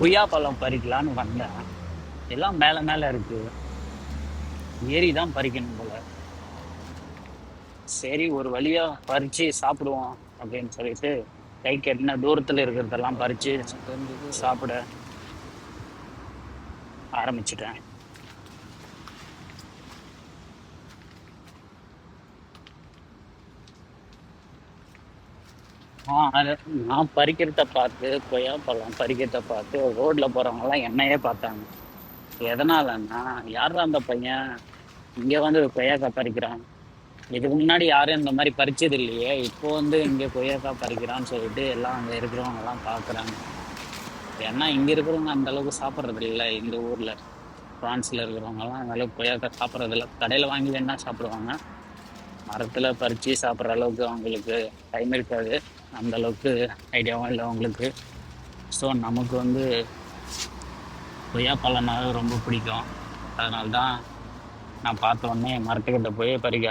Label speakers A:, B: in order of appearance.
A: கொய்யா பழம் பறிக்கலான்னு வந்தேன். எல்லாம் மேலே மேலே இருக்கு. ஏறி தான் பறிக்கணும் போல. சரி ஒரு வழியாக பறித்து சாப்பிடுவோம் அப்படின்னு சொல்லிட்டு கை கட்டின தூரத்தில் இருக்கிறதெல்லாம் பறித்து சாப்பிட ஆரம்பிச்சிட்டேன். நான் பறிக்கிறத பார்த்து கொய்யா பழம் பறிக்கிறத பார்த்து ரோட்ல போறவங்கலாம் என்னையே பார்த்தாங்க. எதனாலன்னா யாரா அந்த பையன்? இங்க வந்து கொய்யாக்காய் பறிக்கிறான். இதுக்கு முன்னாடி யாரும் இந்த மாதிரி பறிச்சது இல்லையே. இப்போ வந்து இங்க கொய்யாக்காய் பறிக்கிறான்னு சொல்லிட்டு எல்லாம் அங்க இருக்கிறவங்க எல்லாம் பாக்குறாங்க. ஏன்னா இங்க இருக்கிறவங்க அந்த அளவுக்கு சாப்பிட்றது இல்லை இந்த ஊர்ல. பிரான்ஸ்ல இருக்கிறவங்க எல்லாம் அந்த அளவுக்கு கொய்யாக்காய் சாப்பிட்றது இல்லை. கடையில வாங்கி வேணா சாப்பிடுவாங்க. மரத்துல பறிச்சு சாப்பிட்ற அளவுக்கு அவங்களுக்கு டைம் இருக்காது. அந்த அளவுக்கு ஐடியாவும் இல்லை அவங்களுக்கு. ஸோ நமக்கு வந்து கொய்யா பழம்னாவே ரொம்ப பிடிக்கும். அதனால தான் நான் பார்த்த உடனே மரத்துக்கிட்ட போய் பறிக்க